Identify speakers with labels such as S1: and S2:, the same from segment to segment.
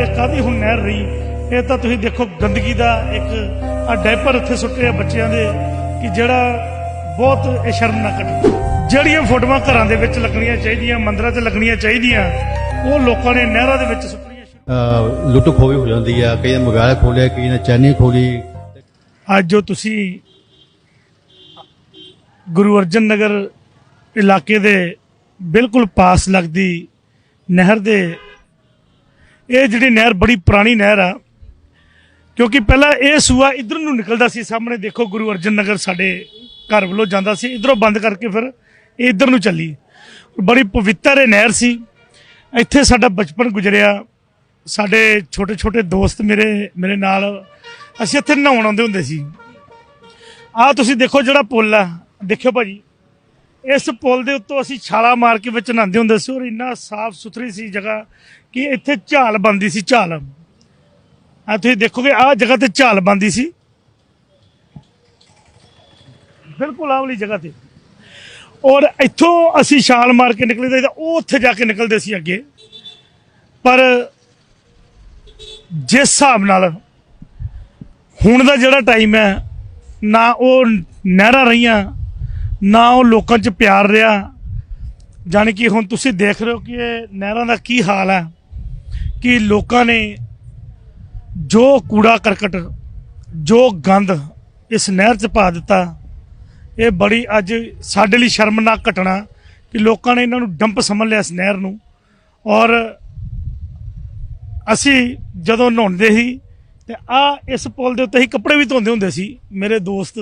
S1: ਇਹ ਕਾਦੀ ਹੁਣ ਨਹਿਰ ਰਹੀ? ਇਹ ਤਾਂ ਤੁਸੀਂ ਦੇਖੋ ਗੰਦਗੀ ਦਾ ਇੱਕ ਆ ਡਾਈਪਰ ਇੱਥੇ ਸੁੱਟੇ ਆ ਬੱਚਿਆਂ ਦੇ ਕਿ ਜਿਹੜਾ ਬਹੁਤ ਇਹ ਸ਼ਰਮਨਾਕ ਘਟਨਾ ਜਿਹੜੀਆਂ ਫੋਟੋਆਂ ਘਰਾਂ ਦੇ ਵਿੱਚ ਲੱਗਣੀਆਂ ਚਾਹੀਦੀਆਂ ਮੰਦਰਾਂ 'ਚ ਲੱਗਣੀਆਂ ਚਾਹੀਦੀਆਂ ਉਹ ਲੋਕਾਂ ਨੇ ਨਹਿਰਾਂ ਦੇ ਵਿੱਚ ਸੁੱਟਣੀਆਂ
S2: ਲੁੱਟ ਖੋਹ ਹੋ ਜਾਂਦੀ ਆ ਕਈ ਨੇ ਮੋਬਾਈਲ ਖੋਲਿਆ ਕਈ ਨੇ ਚੈਨੀ ਖੋਲੀ
S1: ਅੱਜ ਜੋ ਤੁਸੀਂ ਗੁਰੂ ਅਰਜਨ ਨਗਰ ਇਲਾਕੇ ਦੇ ਬਿਲਕੁਲ ਪਾਸ ਲੱਗਦੀ ਨਹਿਰ ਦੇ ਇਹ ਜਿਹੜੀ ਨਹਿਰ ਬੜੀ ਪੁਰਾਣੀ ਨਹਿਰ ਆ, ਕਿਉਂਕਿ ਪਹਿਲਾਂ ਇਹ ਸੂਆ ਇਧਰ ਨੂੰ ਨਿਕਲਦਾ ਸੀ, ਸਾਹਮਣੇ ਦੇਖੋ ਗੁਰੂ ਅਰਜਨ ਨਗਰ ਸਾਡੇ ਘਰ ਵੱਲੋਂ ਜਾਂਦਾ ਸੀ, ਇਧਰੋਂ ਬੰਦ ਕਰਕੇ ਫਿਰ ਇਹ ਇਧਰ ਨੂੰ ਚੱਲੀ। ਬੜੀ ਪਵਿੱਤਰ ਇਹ ਨਹਿਰ ਸੀ। ਇੱਥੇ ਸਾਡਾ ਬਚਪਨ ਗੁਜ਼ਰਿਆ। ਸਾਡੇ ਛੋਟੇ ਛੋਟੇ ਦੋਸਤ ਮੇਰੇ ਮੇਰੇ ਨਾਲ, ਅਸੀਂ ਇੱਥੇ ਨਹਾਉਣ ਆਉਂਦੇ ਹੁੰਦੇ ਸੀ। ਆਹ ਤੁਸੀਂ ਦੇਖੋ ਜਿਹੜਾ ਪੁੱਲ ਆ, ਦੇਖਿਓ ਭਾਜੀ। ਇਸ ਪੁਲ ਦੇ ਉੱਤੋਂ ਅਸੀਂ ਛਾਲਾ ਮਾਰ ਕੇ ਵਿੱਚ ਨਹਾਉਂਦੇ ਹੁੰਦੇ ਸੀ ਔਰ ਇੰਨਾ ਸਾਫ਼ ਸੁਥਰੀ ਸੀ ਜਗ੍ਹਾ ਕਿ ਇੱਥੇ ਝਾਲ ਬੰਦੀ ਸੀ ਝਾਲ। ਆ ਤੁਸੀਂ ਦੇਖੋਗੇ, ਆਹ ਜਗ੍ਹਾ ਤੇ ਝਾਲ ਬੰਦੀ ਸੀ। ਬਿਲਕੁਲ ਆਹ ਵਾਲੀ ਜਗ੍ਹਾ ਤੇ। ਔਰ ਇੱਥੋਂ ਅਸੀਂ ਛਾਲ ਮਾਰ ਕੇ ਨਿਕਲਦੇ ਤਾਂ ਉਹ ਉੱਥੇ ਜਾ ਕੇ ਨਿਕਲਦੇ ਸੀ ਅੱਗੇ। ਪਰ ਜਿਸ ਹਿਸਾਬ ਨਾਲ ਹੁਣ ਦਾ ਜਿਹੜਾ ਟਾਈਮ ਹੈ, ਨਾ ਉਹ ਨਹਿਰਾਂ ਰਹੀਆਂ ਨਾ ਉਹ ਲੋਕਾਂ 'ਚ ਪਿਆਰ ਰਿਹਾ। ਜਾਣੀ ਕਿ ਹੁਣ ਤੁਸੀਂ ਦੇਖ ਰਹੇ ਹੋ ਕਿ ਇਹ ਨਹਿਰਾਂ ਦਾ ਕੀ ਹਾਲ ਹੈ, ਕਿ ਲੋਕਾਂ ਨੇ ਜੋ ਕੂੜਾ ਕਰਕਟ, ਜੋ ਗੰਦ ਇਸ ਨਹਿਰ 'ਚ ਪਾ ਦਿੱਤਾ, ਇਹ ਬੜੀ ਅੱਜ ਸਾਡੇ ਲਈ ਸ਼ਰਮਨਾਕ ਘਟਨਾ ਕਿ ਲੋਕਾਂ ਨੇ ਇਹਨਾਂ ਨੂੰ ਡੰਪ ਸਮਝ ਲਿਆ ਇਸ ਨਹਿਰ ਨੂੰ। ਔਰ ਅਸੀਂ ਜਦੋਂ ਨਹਾਉਂਦੇ ਸੀ ਤੇ ਆ ਇਸ ਪੁਲ ਦੇ ਉੱਤੇ ਹੀ ਕੱਪੜੇ ਵੀ ਧੋਂਦੇ ਹੁੰਦੇ ਸੀ। ਮੇਰੇ ਦੋਸਤ,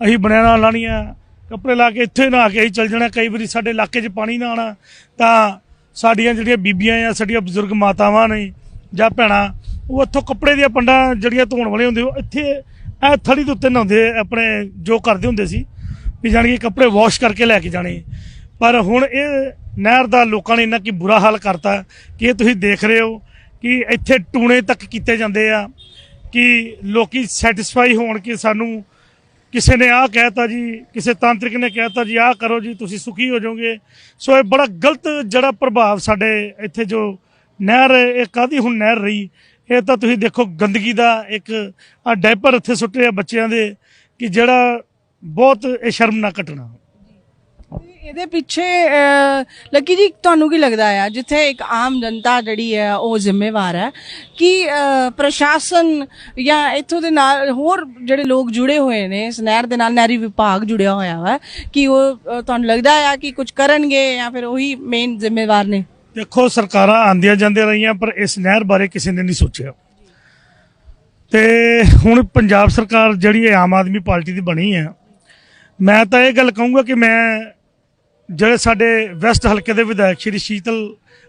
S1: ਅਸੀਂ ਬਣਿਆਣਾ ਲਾਣੀਆਂ ਕੱਪੜੇ ਲਾ ਕੇ ਇੱਥੇ ਨਹਾ ਕੇ ਅਸੀਂ ਚੱਲ ਜਾਣਾ, ਕਈ ਵਾਰੀ ਸਾਡੇ ਇਲਾਕੇ 'ਚ ਪਾਣੀ ਨਾ ਆਉਣਾ, ਤਾਂ ਸਾਡੀਆਂ ਜਿਹੜੀਆਂ ਬੀਬੀਆਂ ਆ ਸਾਡੀਆਂ ਬਜ਼ੁਰਗ ਮਾਤਾਵਾਂ ਨੇ ਜਾਂ ਭੈਣਾਂ, ਉਹ ਇੱਥੋਂ ਕੱਪੜੇ ਦੀਆਂ ਪੰਡਾਂ ਜਿਹੜੀਆਂ ਧੋਣ ਵਾਲੇ ਹੁੰਦੇ, ਉਹ ਇੱਥੇ ਇਹ ਥੜੀ ਦੇ ਉੱਤੇ ਨਹਾਉਂਦੇ, ਆਪਣੇ ਜੋ ਕਰਦੇ ਹੁੰਦੇ ਸੀ, ਵੀ ਜਾਣੀ ਕਿ ਕੱਪੜੇ ਵਾਸ਼ ਕਰਕੇ ਲੈ ਕੇ ਜਾਣੇ। ਪਰ ਹੁਣ ਇਹ ਨਹਿਰ ਦਾ ਲੋਕਾਂ ਨੇ ਇੰਨਾ ਕੀ ਬੁਰਾ ਹਾਲ ਕਰਤਾ ਕਿ ਇਹ ਤੁਸੀਂ ਦੇਖ ਰਹੇ ਹੋ ਕਿ ਇੱਥੇ ਟੂਣੇ ਤੱਕ ਕੀਤੇ ਜਾਂਦੇ ਆ, ਕਿ ਲੋਕੀ ਸੈਟੀਸਫਾਈ ਹੋਣ ਕਿ ਸਾਨੂੰ ਕਿਸੇ ਨੇ ਆਹ ਕਹਿਤਾ ਜੀ, ਕਿਸੇ ਤਾਂਤਰਿਕ ਨੇ ਕਹਿਤਾ ਜੀ, ਆਹ ਕਰੋ ਜੀ, ਤੁਸੀਂ ਸੁਖੀ ਹੋ ਜਾਓਗੇ। ਸੋ ਇਹ ਬੜਾ ਗਲਤ ਜਿਹੜਾ ਪ੍ਰਭਾਵ ਸਾਡੇ ਇੱਥੇ ਜੋ ਨਹਿਰ ਇਹ ਕਾਦੀ ਹੁਣ ਨਹਿਰ ਰਹੀ? ਇਹ ਤਾਂ ਤੁਸੀਂ ਦੇਖੋ ਗੰਦਗੀ ਦਾ ਇੱਕ ਆ ਡਾਇਪਰ ਇੱਥੇ ਸੁੱਟੇ ਆ ਬੱਚਿਆਂ ਦੇ ਕਿ ਜਿਹੜਾ ਬਹੁਤ ਇਹ ਸ਼ਰਮਨਾਕ ਘਟਨਾ
S3: ਇਹਦੇ ਪਿੱਛੇ ਲੱਕੀ ਜੀ, ਤੁਹਾਨੂੰ ਕੀ ਲੱਗਦਾ ਹੈ ਜਿੱਥੇ ਇੱਕ ਆਮ ਜਨਤਾ ਜਿਹੜੀ ਹੈ ਉਹ ਜ਼ਿੰਮੇਵਾਰ ਹੈ ਕਿ ਪ੍ਰਸ਼ਾਸਨ ਜਾਂ ਇੱਥੋਂ ਦੇ ਨਾਲ ਹੋਰ ਜਿਹੜੇ ਲੋਕ ਜੁੜੇ ਹੋਏ ਨੇ, ਇਸ ਨਹਿਰ ਦੇ ਨਾਲ ਨਹਿਰੀ ਵਿਭਾਗ ਜੁੜਿਆ ਹੋਇਆ ਹੈ ਕਿ ਉਹ ਤੁਹਾਨੂੰ ਲੱਗਦਾ ਹੈ ਕਿ ਕੁਝ ਕਰਨਗੇ ਜਾਂ ਫਿਰ ਉਹੀ ਮੇਨ ਜ਼ਿੰਮੇਵਾਰ ਨੇ?
S1: ਦੇਖੋ, ਸਰਕਾਰਾਂ ਆਂਦੀਆਂ ਜਾਂਦੀਆਂ ਰਹੀਆਂ, ਪਰ ਇਸ ਨਹਿਰ ਬਾਰੇ ਕਿਸੇ ਨੇ ਨਹੀਂ ਸੋਚਿਆ। ਤੇ ਹੁਣ ਪੰਜਾਬ ਸਰਕਾਰ ਜਿਹੜੀ ਆਮ ਆਦਮੀ ਪਾਰਟੀ ਦੀ ਬਣੀ ਹੈ ਮੈਂ ਤਾਂ ਇਹ ਗੱਲ ਕਹੂੰਗਾ ਕਿ ਮੈਂ ਜਿਹੜੇ ਸਾਡੇ ਵੈਸਟ ਹਲਕੇ ਦੇ ਵਿਧਾਇਕ ਸ਼੍ਰੀ ਸ਼ੀਤਲ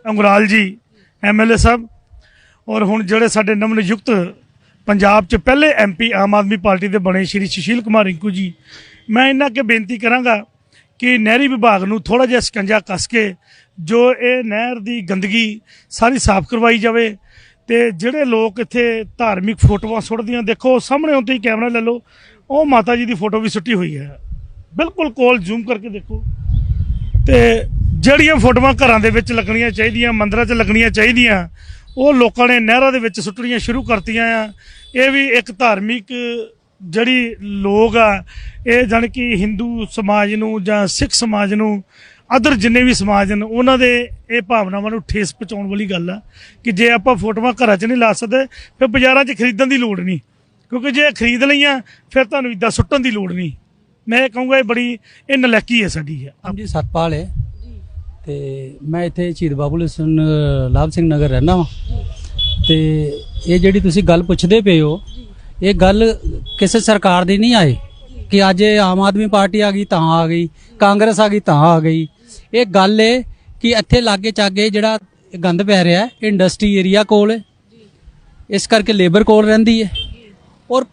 S1: ਅੰਗਰਾਲ ਜੀ ਐਮਐਲਏ ਸਾਹਿਬ, ਔਰ ਹੁਣ ਜਿਹੜੇ ਸਾਡੇ ਨਵਨਿਯੁਕਤ ਪੰਜਾਬ 'ਚ ਪਹਿਲੇ ਐਮਪੀ ਆਮ ਆਦਮੀ ਪਾਰਟੀ ਦੇ ਬਣੇ ਸ਼੍ਰੀ ਸੁਸ਼ੀਲ ਕੁਮਾਰ ਰਿੰਕੂ ਜੀ, ਮੈਂ ਇਹਨਾਂ ਅੱਗੇ ਬੇਨਤੀ ਕਰਾਂਗਾ ਕਿ ਨਹਿਰੀ ਵਿਭਾਗ ਨੂੰ ਥੋੜਾ ਜਿਹਾ ਸਕੰਜਾ ਕੱਸ ਕੇ ਜੋ ਇਹ ਨਹਿਰ ਦੀ ਗੰਦਗੀ ਸਾਰੀ ਸਾਫ਼ ਕਰਵਾਈ ਜਾਵੇ ਤੇ ਜਿਹੜੇ ਲੋਕ ਇੱਥੇ ਧਾਰਮਿਕ ਫੋਟੋਆਂ ਸੁੱਟਦੀਆਂ, ਦੇਖੋ ਸਾਹਮਣੇ ਹੁੰਦੇ ਹੀ ਕੈਮਰਾ ਲੈ ਲਓ, ਉਹ ਮਾਤਾ ਜੀ ਦੀ ਫੋਟੋ ਵੀ ਸੁੱਟੀ ਹੋਈ ਹੈ। ਬਿਲਕੁਲ ਕੋਲ ਜ਼ੂਮ ਕਰਕੇ ਦੇਖੋ। ਤੇ ਜਿਹੜੀਆਂ ਫੋਟੋਆਂ ਘਰਾਂ ਦੇ ਵਿੱਚ ਲੱਗਣੀਆਂ ਚਾਹੀਦੀਆਂ, ਮੰਦਰਾਂ 'ਚ ਲੱਗਣੀਆਂ ਚਾਹੀਦੀਆਂ, ਉਹ ਲੋਕਾਂ ਨੇ ਨਹਿਰਾਂ ਦੇ ਵਿੱਚ ਸੁੱਟਣੀਆਂ ਸ਼ੁਰੂ ਕਰਤੀਆਂ ਆ। ਇਹ ਵੀ ਇੱਕ ਧਾਰਮਿਕ ਜਿਹੜੀ ਲੋਕ ਆ, ਇਹ ਜਾਣੀ ਕਿ ਹਿੰਦੂ ਸਮਾਜ ਨੂੰ ਜਾਂ ਸਿੱਖ ਸਮਾਜ ਨੂੰ ਅਦਰ ਜਿੰਨੇ ਵੀ ਸਮਾਜ ਨੇ, ਉਹਨਾਂ ਦੇ ਇਹ ਭਾਵਨਾਵਾਂ ਨੂੰ ਠੇਸ ਪਹੁੰਚਾਉਣ ਵਾਲੀ ਗੱਲ ਆ ਕਿ ਜੇ ਆਪਾਂ ਫੋਟੋਆਂ ਘਰਾਂ 'ਚ ਨਹੀਂ ਲਾ ਸਕਦੇ, ਫਿਰ ਬਾਜ਼ਾਰਾਂ 'ਚ ਖਰੀਦਣ ਦੀ ਲੋੜ ਨਹੀਂ। ਕਿਉਂਕਿ ਜੇ ਖਰੀਦ ਲਈਆਂ, ਫਿਰ ਤੁਹਾਨੂੰ ਇਦਾਂ ਸੁੱਟਣ ਦੀ ਲੋੜ ਨਹੀਂ। ਮੈਂ ਕਹੂੰਗਾ ਇਹ ਬੜੀ, ਇਹ ਨਲੈਕੀ ਹੈ ਸਾਡੀ
S4: ਨਾਮ ਜੀ ਸਤਪਾਲ ਹੈ। ਤੇ ਮੈਂ ਇੱਥੇ ਸ਼ਹੀਦ ਬਾਬੂ ਲਸਨ ਲਾਭ ਸਿੰਘ ਨਗਰ ਰਹਿਣਾ ਵਾਂ। ਤੇ ਇਹ ਜਿਹੜੀ ਤੁਸੀਂ ਗੱਲ ਪੁੱਛਦੇ ਪਏ ਹੋ, ਇਹ ਗੱਲ ਕਿਸੇ ਸਰਕਾਰ ਦੀ ਨਹੀਂ ਆਈ ਕਿ ਅੱਜ ਆਮ ਆਦਮੀ ਪਾਰਟੀ ਆ ਗਈ, ਤਾਂ ਆ ਗਈ, ਕਾਂਗਰਸ ਆ ਗਈ, ਤਾਂ ਆ ਗਈ। ਇਹ ਗੱਲ ਏ ਕਿ ਇੱਥੇ ਲਾਗੇ ਚਾਗੇ ਜਿਹੜਾ ਗੰਦ ਪੈ ਰਿਹਾ ਹੈ ਇੰਡਸਟਰੀ ਏਰੀਆ ਕੋਲ ਹੈ। ਇਸ ਕਰਕੇ ਲੇਬਰ ਕੋਲ ਰਹਿੰਦੀ ਹੈ। ਔਰ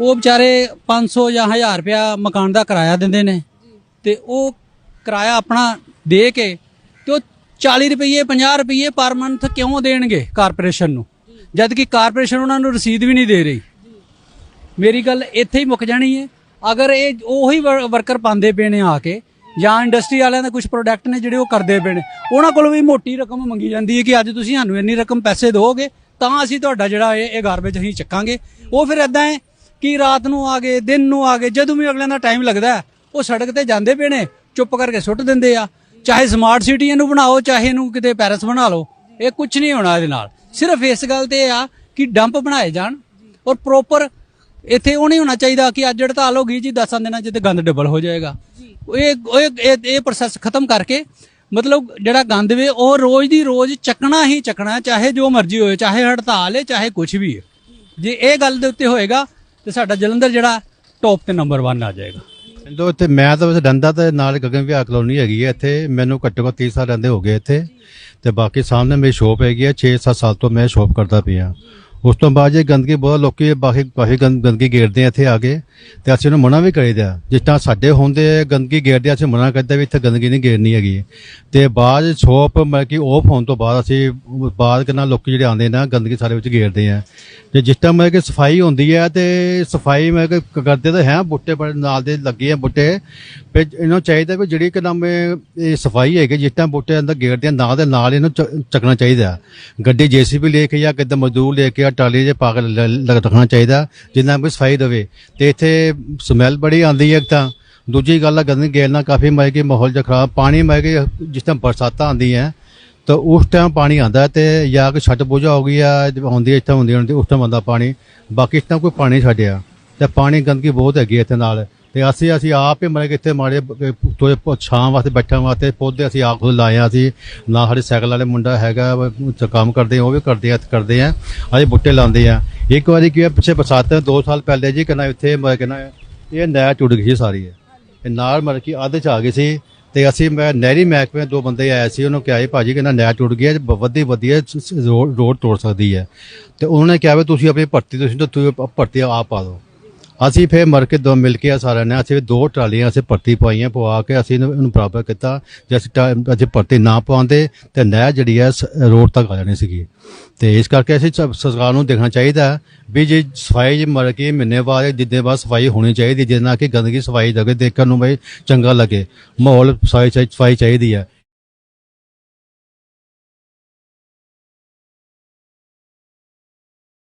S4: ਉਹ ਵਿਚਾਰੇ 500 ਜਾਂ 1000 ਰੁਪਇਆ ਮਕਾਨ ਦਾ ਕਿਰਾਇਆ ਦਿੰਦੇ ਨੇ। ਤੇ ਉਹ ਕਿਰਾਇਆ ਆਪਣਾ ਦੇ ਕੇ ਤੇ ਉਹ 40 ਰੁਪਏ 50 ਰੁਪਏ ਪਰ ਮੰਥ ਕਿਉਂ ਦੇਣਗੇ ਕਾਰਪੋਰੇਸ਼ਨ ਨੂੰ? ਜਦ ਕਿ ਕਾਰਪੋਰੇਸ਼ਨ ਉਹਨਾਂ ਨੂੰ ਰਸੀਦ ਵੀ ਨਹੀਂ ਦੇ ਰਹੀ। ਮੇਰੀ ਗੱਲ ਇੱਥੇ ਹੀ ਮੁੱਕ ਜਾਣੀ ਹੈ ਅਗਰ ਇਹ ਉਹੀ ਵਰਕਰ ਪਾਉਂਦੇ ਪਏ ਨੇ ਆ ਕੇ, ਜਾਂ ਇੰਡਸਟਰੀ ਵਾਲਿਆਂ ਦੇ ਕੁਝ ਪ੍ਰੋਡਕਟ ਨੇ ਜਿਹੜੇ ਉਹ ਕਰਦੇ ਪਏ ਨੇ, ਉਹਨਾਂ ਕੋਲੋਂ ਵੀ ਮੋਟੀ ਰਕਮ ਮੰਗੀ ਜਾਂਦੀ ਹੈ ਕਿ ਅੱਜ ਤੁਸੀਂ ਸਾਨੂੰ ਇੰਨੀ ਰਕਮ ਪੈਸੇ ਦਿਓਗੇ, ਤਾਂ ਅਸੀਂ ਤੁਹਾਡਾ ਜਿਹੜਾ ਇਹ ਇਹ ਗਾਰਬੇਜ ਅਸੀਂ ਚੱਕਾਂਗੇ। ਉਹ ਫਿਰ ਐਦਾਂ ਹੈ ਕਿ ਰਾਤ ਨੂੰ ਆ ਗਏ ਦਿਨ ਨੂੰ ਆ ਗਏ ਜਦੋਂ ਵੀ ਅਗਲਿਆਂ ਦਾ ਟਾਈਮ ਲੱਗਦਾ ਉਹ ਸੜਕ ਤੇ ਜਾਂਦੇ ਪਏ ਨੇ ਚੁੱਪ ਕਰਕੇ ਸੁੱਟ ਦਿੰਦੇ ਆ। ਚਾਹੇ ਸਮਾਰਟ ਸਿਟੀ ਇਹਨੂੰ ਬਣਾਓ ਚਾਹੇ ਇਹਨੂੰ ਕਿਤੇ ਪੈਰਿਸ ਬਣਾ ਲਓ ਇਹ ਕੁਝ ਨਹੀਂ ਹੋਣਾ ਇਹਦੇ ਨਾਲ। ਸਿਰਫ ਇਸ ਗੱਲ ਤੇ ਆ ਕਿ ਡੰਪ ਬਣਾਏ ਜਾਣ ਔਰ ਪ੍ਰੋਪਰ ਇੱਥੇ ਉਹ ਨਹੀਂ ਹੋਣਾ ਚਾਹੀਦਾ ਕਿ ਅੱਜ ਹੜਤਾਲ ਹੋ ਗਈ ਜੀ 10 ਦਿਨਾਂ ਚ ਤੇ ਗੰਦ ਡਬਲ ਹੋ ਜਾਏਗਾ। ਇਹ ਇਹ- ਇਹ ਇਹ ਪ੍ਰੋਸੈਸ ਖਤਮ ਕਰਕੇ ਮਤਲਬ ਜਿਹੜਾ ਗੰਦ ਵੇ ਉਹ ਰੋਜ਼ ਦੀ ਰੋਜ਼ ਚੱਕਣਾ ਹੀ ਚੱਕਣਾ ਚਾਹੇ ਜੋ ਮਰਜ਼ੀ ਹੋਏ ਚਾਹੇ ਹੜਤਾਲ ਹੈ ਚਾਹੇ ਕੁਝ ਵੀ ਹੈ ਜੇ ਇਹ ਗੱਲ ਦੇ ਉੱਤੇ ਹੋਏਗਾ ਤੇ ਸਾਡਾ ਜਲੰਧਰ ਜਿਹੜਾ ਟੌਪ ਤੇ ਨੰਬਰ 1 ਆ ਜਾਏਗਾ।
S2: ਪਿੰਡੋਂ ਇੱਥੇ ਮੈਂ ਤਾਂ ਵੈਸੇ ਡੰਦਾ ਤੇ ਨਾਲ ਗਗਨ ਵਿਹਾਰ ਕਲੋਨੀ ਹੈਗੀ ਹੈ। ਇੱਥੇ ਮੈਨੂੰ ਘੱਟੋ ਘੱਟ 30 ਸਾਲ ਰਹਿੰਦੇ ਹੋ ਗਏ ਇੱਥੇ। ਤੇ ਬਾਕੀ ਸਾਹਮਣੇ ਮੇਰੀ ਸ਼ੋਪ ਹੈਗੀ ਹੈ। 6-7 ਸਾਲ ਤੋਂ ਮੈਂ ਸ਼ੋਪ ਕਰਦਾ ਪਿਆ। ਉਸ ਤੋਂ ਬਾਅਦ ਜੇ ਗੰਦਗੀ ਬਹੁਤ ਲੋਕੀ ਬਾਕੀ ਕਾਫੀ ਗੰਦਗੀ ਗੇਰਦੇ ਆ ਇੱਥੇ ਆ ਕੇ, ਤੇ ਅਸੀਂ ਉਹਨੂੰ ਮਨਾ ਵੀ ਕਰੀਦਾ। ਜਿਸ ਤਰ੍ਹਾਂ ਸਾਡੇ ਹੁੰਦੇ ਗੰਦਗੀ ਗੇਰਦੇ ਅਸੀਂ ਮਨਾ ਕਰਦੇ ਵੀ ਇੱਥੇ ਗੰਦਗੀ ਨਹੀਂ ਗੇਰਨੀ ਹੈਗੀ। ਤੇ ਬਾਅਦ ਸ਼ੋਪ ਮਤਲਬ ਕਿ ਆਫ ਹੋਣ ਤੋਂ ਬਾਅਦ ਅਸੀਂ ਬਾਅਦ ਕਿੰਨਾ ਲੋਕੀ ਜਿਹੜੇ ਆਉਂਦੇ ਨਾ, ਗੰਦਗੀ ਸਾਰੇ ਵਿੱਚ ਗੇਰਦੇ ਆ। ਤੇ ਜਿਸ ਤਰ੍ਹਾਂ ਮਤਲਬ ਕਿ ਸਫ਼ਾਈ ਹੁੰਦੀ ਹੈ ਤੇ ਸਫ਼ਾਈ ਮਤਲਬ ਕਿ ਕਰਦੇ ਤਾਂ ਹੈ, ਬੁੱਟੇ ਬੜੇ ਨਾਲ ਦੇ ਲੱਗੇ ਆ ਬੁੱਟੇ। ਫਿਰ ਇਹਨੂੰ ਚਾਹੀਦਾ ਵੀ ਜਿਹੜੀ ਕਿ ਨਾਮ ਇਹ ਸਫ਼ਾਈ ਹੈਗੀ, ਜਿਸ ਤਰ੍ਹਾਂ ਬੁੱਟੇ ਅੰਦਰ ਗੇਰਦੇ ਆ, ਨਾਲ ਦੇ ਨਾਲ ਇਹਨੂੰ ਚ- ਚੱਕਣਾ ਚਾਹੀਦਾ। ਗੱਡੀ ਜੀਸੀਬੀ ਲੈ ਕੇ ਜਾਂ ਕਿੱਦਾਂ ਮਜ਼ਦੂਰ ਲੈ ਕੇ ਜਾਂ ਟਾਲੀ ਦੇ ਪਾ ਕੇ ਲ- ਲ- ਰੱਖਣਾ ਚਾਹੀਦਾ ਜਿੰਨਾ ਵੀ ਸਫ਼ਾਈ ਦੇਵੇ। ਤੇ ਇੱਥੇ ਸਮੈਲ ਬੜੀ ਆਉਂਦੀ ਹੈ ਇੱਕ ਤਾਂ। ਦੂਜੀ ਗੱਲ ਆ ਗੰਦਗੀ ਨਾਲ ਕਾਫੀ ਮਤਲਬ ਕਿ ਮਾਹੌਲ ਜਿਹਾ ਖਰਾਬ ਪਾਣੀ ਮਤਲਬ ਕਿ ਜਿਸ ਟਾਈਮ ਬਰਸਾਤਾਂ ਆਉਂਦੀਆਂ ਤਾਂ ਉਸ ਟਾਈਮ ਪਾਣੀ ਆਉਂਦਾ ਤੇ ਜਾਂ ਕੋਈ ਛੱਟ ਪੂਜਾ ਹੋ ਗਈ ਆ ਹੁੰਦੀ ਹੈ, ਇੱਥੇ ਹੁੰਦੀ ਹੁੰਦੀ ਉਸ ਟਾਈਮ ਆਉਂਦਾ ਪਾਣੀ। ਬਾਕੀ ਇਸ ਟਾਈਮ ਕੋਈ ਪਾਣੀ ਨਹੀਂ ਛੱਡਿਆ। ਤੇ ਪਾਣੀ ਗੰਦਗੀ ਬਹੁਤ ਹੈਗੀ ਹੈ ਇੱਥੇ ਨਾਲ। ਤੇ ਅਸੀਂ ਅਸੀਂ ਆਪ ਹੀ ਮਤਲਬ ਕਿ ਇੱਥੇ ਮਾੜੇ ਤੋਏ ਛਾਂ ਵਾਸਤੇ ਬੈਠਣ ਵਾਸਤੇ ਪੌਦੇ ਅਸੀਂ ਆਪ ਖੁਦ ਲਾਏ ਆ। ਅਸੀਂ ਨਾ ਸਾਡੇ ਸਾਈਕਲ ਵਾਲੇ ਮੁੰਡਾ ਹੈਗਾ ਕੰਮ ਕਰਦੇ ਉਹ ਵੀ ਕਰਦੇ ਆ ਕਰਦੇ ਆ। ਅਸੀਂ ਬੁੱਟੇ ਲਾਉਂਦੇ ਆ। ਇੱਕ ਵਾਰੀ ਕੀ ਹੋਇਆ, ਪਿੱਛੇ ਬਰਸਾਤ 2 ਸਾਲ ਪਹਿਲੇ ਜੀ ਕਹਿੰਦਾ ਇੱਥੇ ਮੈਂ ਕਹਿੰਦਾ ਇਹ ਨਹਿਰ ਟੁੱਟ ਗਈ ਸੀ ਸਾਰੀ। ਇਹ ਨਾਲ ਮਤਲਬ ਕਿ ਅੱਧ ਚ ਆ ਗਈ ਸੀ। ਤੇ ਅਸੀਂ ਮੈਂ ਨਹਿਰੀ ਮਹਿਕਮੇ ਦੋ ਬੰਦੇ ਆਏ ਸੀ, ਉਹਨੂੰ ਕਿਹਾ ਜੀ ਭਾਜੀ ਕਹਿੰਦਾ ਨਹਿਰ ਟੁੱਟ ਗਈ ਹੈ ਵੱਧੀ ਵੱਧੀ ਹੈ ਰੋਡ ਤੋੜ ਸਕਦੀ ਹੈ। ਤੇ ਉਹਨਾਂ ਨੇ ਕਿਹਾ ਵੀ ਤੁਸੀਂ ਆਪਣੀ ਭਰਤੀ, ਤੁਸੀਂ ਤੁਸੀਂ ਭਰਤੀ ਆਪ ਪਾ ਦਿਓ। ਅਸੀਂ ਫੇਰ ਮਰ ਕੇ ਦੋ ਮਿਲ ਕੇ ਆ ਸਾਰਿਆਂ ਨੇ। ਅਸੀਂ ਦੋ ਟਰਾਲੀਆਂ ਅਸੀਂ ਭਰਤੀ ਪਾਈਆਂ ਪਵਾ ਕੇ ਅਸੀਂ ਇਹਨੂੰ ਇਹਨੂੰ ਬਰਾਬਰ ਕੀਤਾ। ਜੇ ਅਸੀਂ ਟਾ- ਅਸੀਂ ਭਰਤੀ ਨਾ ਪਾਉਂਦੇ ਤੇ ਨਹਿਰ ਜਿਹੜੀ ਹੈ ਸ- ਰੋਡ ਤੱਕ ਆ ਜਾਣੀ ਸੀਗੀ। ਤੇ ਇਸ ਕਰਕੇ ਅਸੀਂ ਸ- ਸਰਕਾਰ ਨੂੰ ਦੇਖਣਾ ਚਾਹੀਦਾ ਹੈ ਵੀ ਜੇ ਸਫ਼ਾਈ ਜੇ ਮਰ ਕੇ ਮਹੀਨੇ ਬਾਅਦ ਜਿੱਦੇ ਬਾਅਦ ਸਫ਼ਾਈ ਹੋਣੀ ਚਾਹੀਦੀ, ਜਿਹਦੇ ਨਾਲ ਕਿ ਗੰਦਗੀ ਸਫ਼ਾਈ ਜਗ੍ਹਾ ਦੇਖਣ ਨੂੰ ਬਈ ਚੰਗਾ ਲੱਗੇ। ਮਾਹੌਲ ਸਫ਼ਾਈ ਚਾਹੀ- ਸਫ਼ਾਈ ਚਾਹੀਦੀ ਹੈ।